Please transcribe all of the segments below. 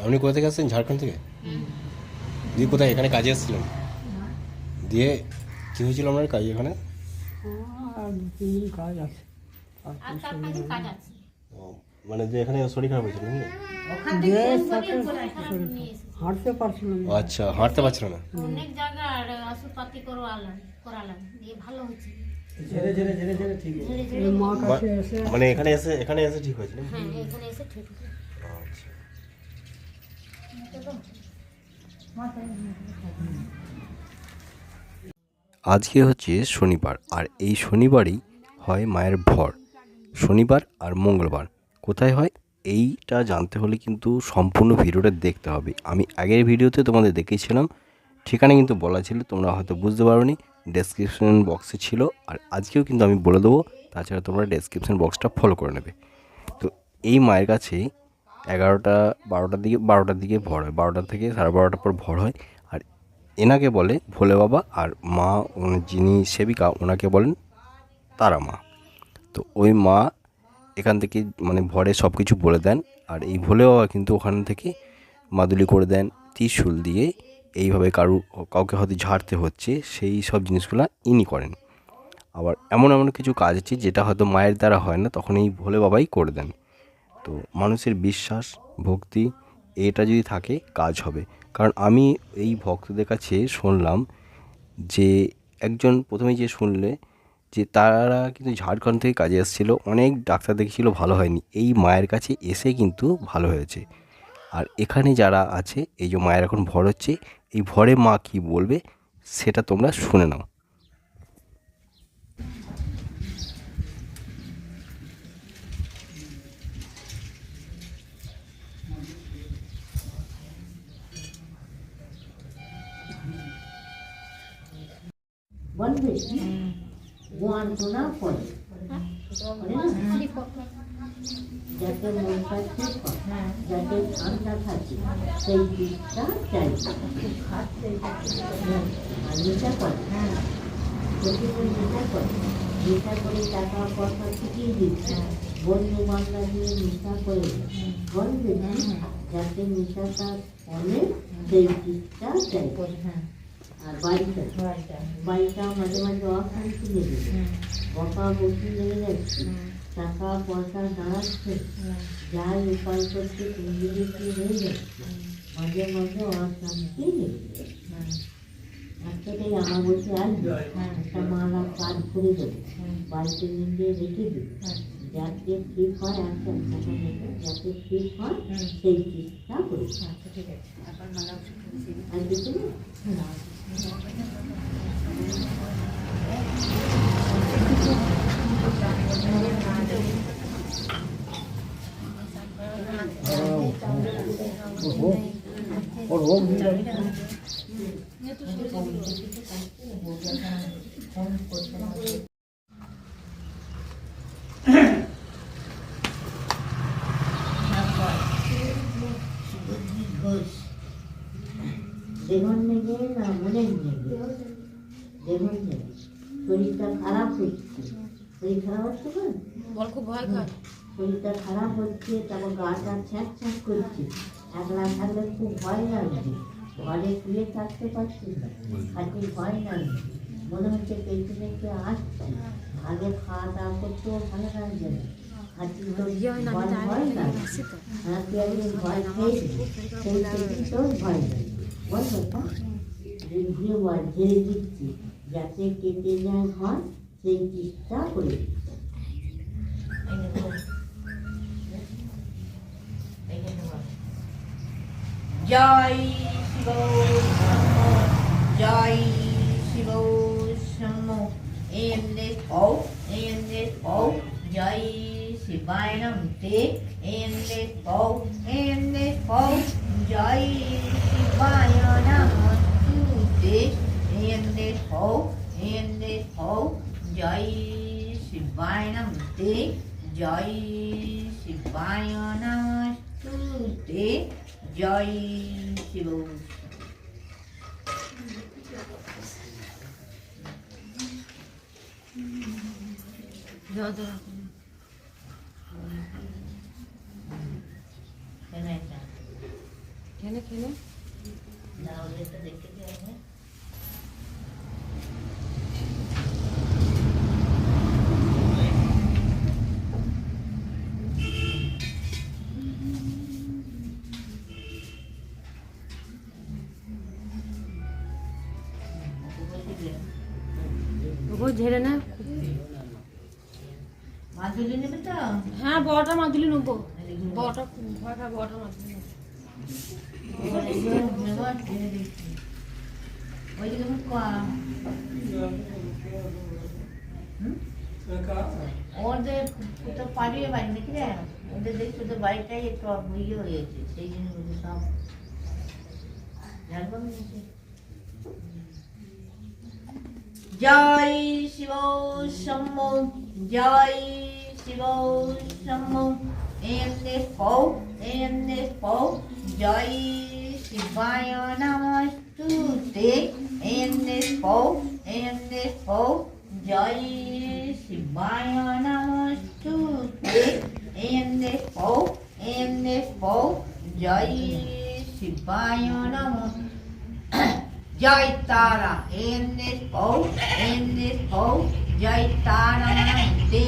আপনি কোথা থেকে আসছেন? ঝাড়খণ্ড থেকে? দিয়ে কোথায়? এখানে কাজে এসেছিলেন দিয়ে কী হয়েছিল আপনার কাজ এখানে? কাজ মানে যে এখানে শরীর খারাপ হয়েছিল হাঁটতে পারছিল না আচ্ছা হাঁটতে পারছিল না? মানে এখানে এসে এখানে এসে ঠিক হয়েছে হ্যাঁ, এখানে এসে ঠিক হয়েছে। আজকে হচ্ছে শনিবার, আর এই শনিবারই হয় মায়ের ভর। শনিবার আর মঙ্গলবার। কোথায় হয়? এইটা জানতে হলে কিন্তু সম্পূর্ণ ভিডিওটা দেখতে হবে। আমি আগের ভিডিওতে তোমাদের দেখিয়েছিলাম, ঠিকানা কিন্তু বলা ছিল, তোমরা হয়তো বুঝতে পারোনি ডেসক্রিপশন বক্সে ছিল, আর আজকেও কিন্তু আমি বলে দেবো, তাছাড়া তোমরা ডেসক্রিপশন বক্সটা ফলো করে নেবে। তো এই মায়ের কাছে এগারোটা, বারোটার দিকে বারোটার দিকে ভর হয়। বারোটার থেকে সাড়ে বারোটার পর ভর হয়। আর এনাকে বলে ভোলে বাবা আর মা যিনি সেবিকা, ওনাকে বলেন তারা মা। তো ওই মা এখান থেকে মানে ভরে সব কিছু বলে দেন। আর এই ভোলে বাবা কিন্তু ওখান থেকে মাদুলি করে দেন ত্রিশুল দিয়ে। এইভাবে কারু, কাউকে হয়তো ঝাড়তে হচ্ছে, সেই সব জিনিসগুলো ইনি করেন। আবার এমন এমন কিছু কাজ আছে, যেটা হয়তো মায়ের দ্বারা হয় না, তখন এই ভোলে বাবাই করে দেন। তো মানুষের বিশ্বাস, ভক্তি, এটা যদি থাকে, কাজ হবে। কারণ আমি এই ভক্তদের কাছে শুনলাম যে, একজন প্রথমে যে শুনলে যে তারা কিন্তু ঝাড়খণ্ড থেকে কাজে এসেছিল, অনেক ডাক্তার দেখেছিল ভালো হয়নি। এই মায়ের কাছে এসে কিন্তু ভালো হয়েছে। আর এখানে যারা আছে, এই যে মায়ের এখন ভর হচ্ছে, এই ভরে মা কি বলবে, সেটা তোমরা শুনে নাও। बंद हुई गुआन को ना पड़े যাতে মনটা ঠিক যাতে ঠান্ডা থাকে সেই দিকটা চাই আর নিচা করে প্রতিদিন নিচা করে নিচা করে টাকা পয়সা শিখিয়ে দিচ্ছে বন্ধু বান্ধব নিয়ে নিশা করে বলবে যাতে মিশাটা অনেক সেই দিকটা চাই আর বাড়িটা বাড়িটা মাঝে মাঝে অশান্তি লেগে বকা বকি লেগে যাচ্ছে। টাকা পয়সা দাঁড়াচ্ছে যাই উপায় করছে কুঞ্জিরে কি মাঝে মাঝে অশান্তি লেগে যাচ্ছে একটাই আমার বসে আসবে। একটা মালা কাজ করে দেবে। বাড়িতে নিয়ে রেখে দেবে। যাতে ঠিক হয় একটা যাতে ঠিক হয় সেই চিকিৎসা করি। আচ্ছা ঠিক আছে। আপনার মালা โอ้โหโอ้โหมีเลย দেহন্যে না মনের নেবে দেহন্যে শরীরটা খারাপ হচ্ছে। শরীর খারাপ হচ্ছে বল খুব ভয় খায়। শরীরটা খারাপ হচ্ছে তারপর গাটা ছ্যাঁক ছ্যাঁক করছে। একলা থাকলে খুব ভয় লাগছে। ঘরে শুয়ে থাকতে পারছি না। আর ভয় লাগছে। মনে হচ্ছে পেটে পেটে আসছে। আগে খাওয়া দাওয়া করতেও ভালো লাগছে না। ইয়ে ভয় ভয় হ্যাঁ, না ভয় হ্যাঁ, খেয়ে সেই ভয় লাগে वर होता रेल्वे वाढलेली दिसते ज्याचे केलेल्या हात ते किस्सा होईल जय शिव जय शिव शमो एम ने औ एम ने औ जय शिवाय नमते एम ने औ एम ने औ जय शिवाय জয় শিবায় নমস্তে জয় শিবায় নমস্তুতে জয় শিব খেলে খেলে দেখতে ওগো ঝেড়ে নে। মাধুরী নেবে তো? হ্যাঁ বড়টা মাদুলি নেব। বড়টা ভয় বড়টা মাদুলি। ওদের তো পালিয়ে বাড়ি নাকি রে? ওদের বাড়িটাই একটু ইয়ে হয়েছে সেই জন্য সব Jai Shiva Shambhu, Jai Shiva Shambhu. In this bowl, in this bowl, Jai Shivaya Namaste. In this bowl, in this bowl, Jai Shivaya Namaste. In this bowl, in this bowl, Jai Shivaya Namaste. শিবায় নমঃ জয় তারা M দেশ পৌ M দেশ পৌ জয় তারা নমস্তে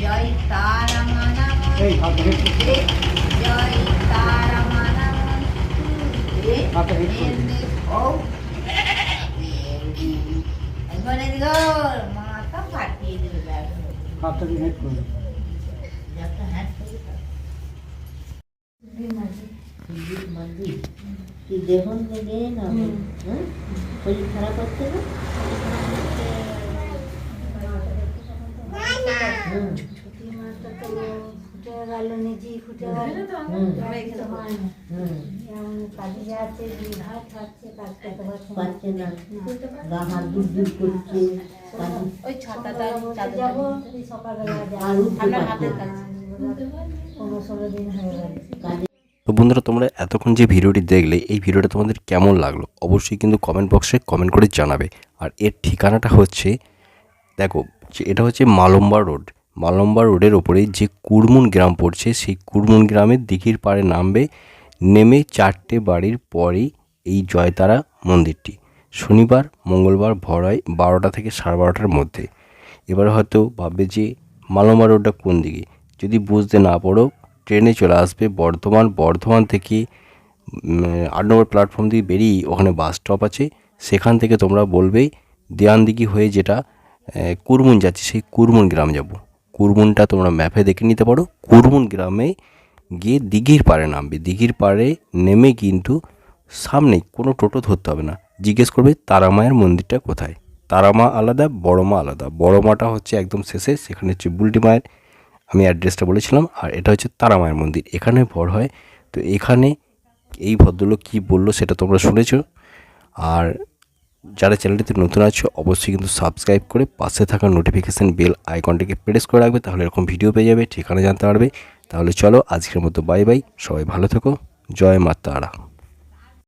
জয় তারা এই হাতে নমস্তে জয় তারা নমস্তে হাতে হেড করে এম দিন। দেশ পৌ এখানে দিল মাথা ফাটিয়ে দিল ব্যাগ হাতটা দিয়ে হেড করে একটা হ্যাট করে দাও। মন্দির তুই দেখুন গে না হ্যাঁ শরীর খারাপ হচ্ছে না গেল নিজেই ফুটে গেল হয় কাজে যাচ্ছে ভাত খাচ্ছে কাজ করতে পারছে না গা হাত করছে ওই ছাতাটা সকালবেলা যাব সকালবেলা যাব উঠতে আপনার পারছে হাতের না কাছে পনেরো ষোলো দিন হয়ে গেল বন্ধুরা, তোমরা এতক্ষণ যে ভিডিওটি দেখলে, এই ভিডিওটা তোমাদের কেমন লাগল অবশ্যই কিন্তু কমেন্ট বক্সে কমেন্ট করে জানাবে। আর এর ঠিকানাটা হচ্ছে, দেখো এটা হচ্ছে মালম্বা রোড। মালম্বা রোডের ওপরে যে কুরমুন গ্রাম পড়ছে, সেই কুরমুন গ্রামের দিঘির পাড়ে নামবে, নেমে চারটে বাড়ির পরেই এই জয়তারা মন্দিরটি। শনিবার, মঙ্গলবার ভর হয় বারোটা থেকে সাড়ে বারোটার মধ্যে। এবার হয়তো ভাববে যে মালম্বা রোডটা কোন দিকে যদি বুঝতে না পারো ট্রেনে চলে আসবে। বর্ধমান বর্ধমান থেকে আট নম্বর প্ল্যাটফর্ম দিয়ে বেরিয়ে ওখানে বাস স্টপ আছে। সেখান থেকে তোমরা বলবে দেয়ানদিঘি হয়ে যেটা কুরমুন যাচ্ছে, সেই কুরমুন গ্রাম যাব। কুরমুনটা তোমরা ম্যাপে দেখে নিতে পারো। কুরমুন গ্রামে গিয়ে দিঘির পাড়ে নামবে। দিঘির পাড়ে নেমে কিন্তু সামনেই কোনো টোটো ধরতে হবে না। জিজ্ঞেস করবে তারা মায়ের মন্দিরটা কোথায়? তারা মা আলাদা বড় মা আলাদা। বড় মাটা হচ্ছে একদম শেষে, সেখানে হচ্ছে বুলটি মায়ের আমি অ্যাড্রেসটা বলেছিলাম, আর এটা হচ্ছে তারা মায়ের মন্দির। এখানে ভর হয়, তো এখানে এই ভদ্রলোক কী বলল সেটা তোমরা শুনেছ। আর যারা চ্যানেলটিতে নতুন আছো, অবশ্যই কিন্তু সাবস্ক্রাইব করে পাশে থাকা নোটিফিকেশান বেল আইকনটিকে প্রেস করে রাখবে, তাহলে এরকম ভিডিও পেয়ে যাবে, ঠিকানা জানতে পারবে। তাহলে চলো, আজকের মতো বাই বাই সবাই ভালো থেকো, জয় মা তারা।